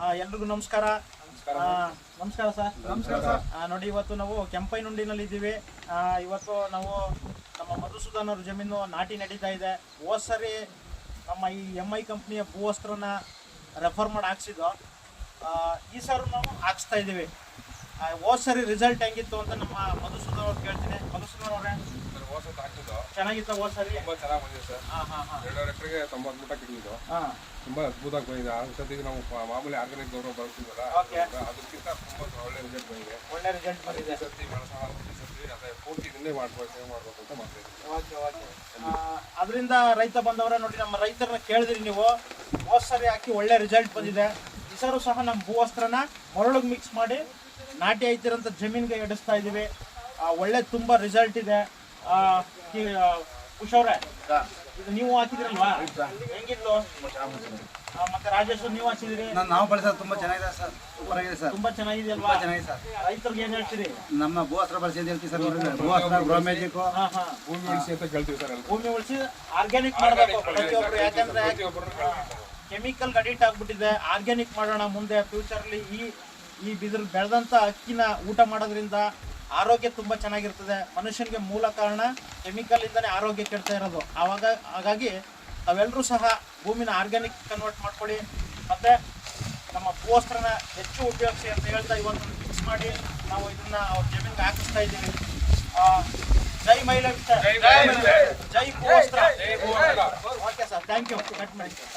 ಆ, ಎಲ್ರಿಗೂ ನಮಸ್ಕಾರ. ನಮಸ್ಕಾರ. ಸರ್. ನಮಸ್ಕಾರ ಸರ್. ನೋಡಿ ಇವತ್ತು ನಾವು ಕೆಂಪೈನುಂಡಿನಲ್ಲಿ ಇದ್ದೀವಿ. ಇವತ್ತು ನಾವು ನಮ್ಮ ಮಧುಸೂದನ್ ಅವ್ರ ಜಮೀನು ನಾಟಿ ನಡೀತಾ ಇದೆ. ಹೋದ್ ಸರಿ ನಮ್ಮ ಈ ಎಂ ಐ ಕಂಪ್ನಿಯ ಭೂವಸ್ತ್ರನ ರೆಫರ್ ಮಾಡಿ ಹಾಕ್ಸಿದ್ದು. ಆ, ಈ ಸರ್ ನಾವು ಹಾಕ್ಸ್ತಾ ಇದ್ದೀವಿ. ಆ, ಹೋದ್ ಸರಿ ರಿಸಲ್ಟ್ ಹೆಂಗಿತ್ತು ಅಂತ ನಮ್ಮ ಮಧುಸೂದನ್ ಅವ್ರು ಕೇಳ್ತೀನಿ. ಮಧುಸೂದನ್ ಅವರೇ ಸರ್ ಹೋದ ಸತಿ ಹಾಕಿದ್ದು ಚೆನ್ನಾಗಿತ್ತ ಹೋದ್ ಸರಿ? ತುಂಬಾ ಚೆನ್ನಾಗಿ ಬಂದಿದೆ ಸರ್. ಹಾಂ ಹಾಂ ಹಾಂ. ಎರಡೂವರೆ ಎಕರೆಗೆ ತೊಂಬತ್ತು ಮೂಟ ಕಿಡಿದು ಹಾಂ. ತುಂಬಾ ಅದ್ಭುತವಾಗಿ ಬಂದಿದೆ. ಆ ಸತಿಗೆ ನಾವು ಪ- ಮಾಮೂಲಿ ಆರ್ಗಾನಿಕ್ ಗೌರವ ಬಳಸ್ತೀವಲ್ಲ Okay. ಅದಕ್ಕಿಂತ ತುಂಬಾ ಒಳ್ಳೆ ರಿಸಲ್ಟ್ ಬಂದಿದೆ. ಒಳ್ಳೆ ರಿಸಲ್ಟ್ ಬಂದಿದೆ. ಈ ಈ ಸತಿ ಅದೇ ಪೂರ್ತಿ ಇದನ್ನೇ ಮಾಡ್ಬೋದು ಸೇವ್ ಮಾಡ್ಬೇಕು ಅಂತ ಮಾಡ್ತಾ ಓಕೆ ಓಕೆ. ಅದರಿಂದ ರೈತ ಬಂದವರ ನೋಡಿ ನಮ್ಮ ರೈತರನ್ನ ಕೇಳಿದ್ರಿ ನೀವು. ಹೋದ್ ಸರಿ ಹಾಕಿ ಒಳ್ಳೆ ರಿಸಲ್ಟ್ ಬಂದಿದೆ. ಈ ಸರು ಸಹ ನಮ್ಮ ಭೂವಸ್ತ್ರನ ಮರಳಿಗೆ ಮಿಕ್ಸ್ ಮಾಡಿ ನಾಟಿ ಐತಿರಂತ ಜಮೀನ್ಗೆ ಎಡಿಸ್ತಾ ಇದೀವಿ. ಆ, ಒಳ್ಳೆ ತುಂಬಾ ರಿಸಲ್ಟ್ ಇದೆ. ಆ, ಈ, ಆ, ಕುಶ್ ಅವ್ರೆ. ಇದು ನೀವು ಹಾಕಿದ್ರಲ್ವಾ? ಹೆಂಗಿತ್ತು ಆ, ಮತ್ತೆ ರಾಜೇಶ್ ನೀವು ಹಾಕಿದ್ರಿ? ನಾನು ನಾವು ಬಳಸೋದು ತುಂಬಾ ಚೆನ್ನಾಗಿದೆ ಸರ್. ಸೂಪರ್ ಆಗಿದೆ ಸರ್. ತುಂಬಾ ಚೆನ್ನಾಗಿದೆ ಅಲ್ವಾ? ಚೆನ್ನಾಗಿದೆ ಸರ್. ರೈತರಿಗೆ ಏನ್ ಹೇಳ್ತೀರಿ? ನಮ್ಮ ಭೂವಸ್ತ್ರ ಬಳಸಿ ಅಂತ ಹೇಳ್ತೀವಿ ಸರ್ ನೋಡ್ರಿ ಭೂವಸ್ತ್ರ ಗ್ರೋ ಮ್ಯಾಜಿಕ್ ಹಾ ಹಾ. ಭೂಮಿ ಉಳಿಸಿ ಅಂತ ಕೇಳ್ತೀವಿ ಸರ್ ಭೂಮಿ ಉಳಿಸಿ ಆರ್ಗ್ಯಾನಿಕ್ ಮಾಡಬೇಕು ಪ್ರತಿಯೊಬ್ರು. ಯಾಕಂದ್ರೆ ಕೆಮಿಕಲ್ ಅಡಿಕ್ಟ್ ಆಗ್ಬಿಟ್ಟಿದೆ. ಆರ್ಗ್ಯಾನಿಕ್ ಮಾಡೋಣ ಮುಂದೆ ಫ್ಯೂಚರ್ಲಿ ಈ ಈ ಬಿದಿರು ಬೆಳೆದಂತ ಅಕ್ಕಿನ ಊಟ ಮಾಡೋದ್ರಿಂದ ಆರೋಗ್ಯ ತುಂಬಾ ಚೆನ್ನಾಗಿರ್ತದೆ. ಮನುಷ್ಯನಿಗೆ ಮೂಲ ಕಾರಣ ಕೆಮಿಕಲ್ ಇಂದಾನೆ ಆರೋಗ್ಯ ಕೆಡ್ತಾ ಇರೋದು. ಆವಾಗ ಹಾಗಾಗಿ ತಾವೆಲ್ಲರೂ ಸಹ ಭೂಮಿನ ಆರ್ಗ್ಯಾನಿಕ್ ಕನ್ವರ್ಟ್ ಮಾಡ್ಕೊಳ್ಳಿ. ಮತ್ತೆ ನಮ್ಮ ಭೂವಸ್ತ್ರನ ಹೆಚ್ಚು ಉಪಯೋಗಿಸಿ ಅಂತ ಹೇಳ್ತಾ ಇವತ್ತು ಫಿಕ್ಸ್ ಮಾಡಿ ನಾವು ಇದನ್ನ ಅವ್ರ ಜಮೀನ್ಗೆ ಹಾಕಿಸ್ತಾ ಇದ್ದೀವಿ. ಜೈ ಮಹಿಳೆ ಜೈ ಭೂವಸ್ತ್ರ. Okay sir thank you cut ಮಾಡಿ.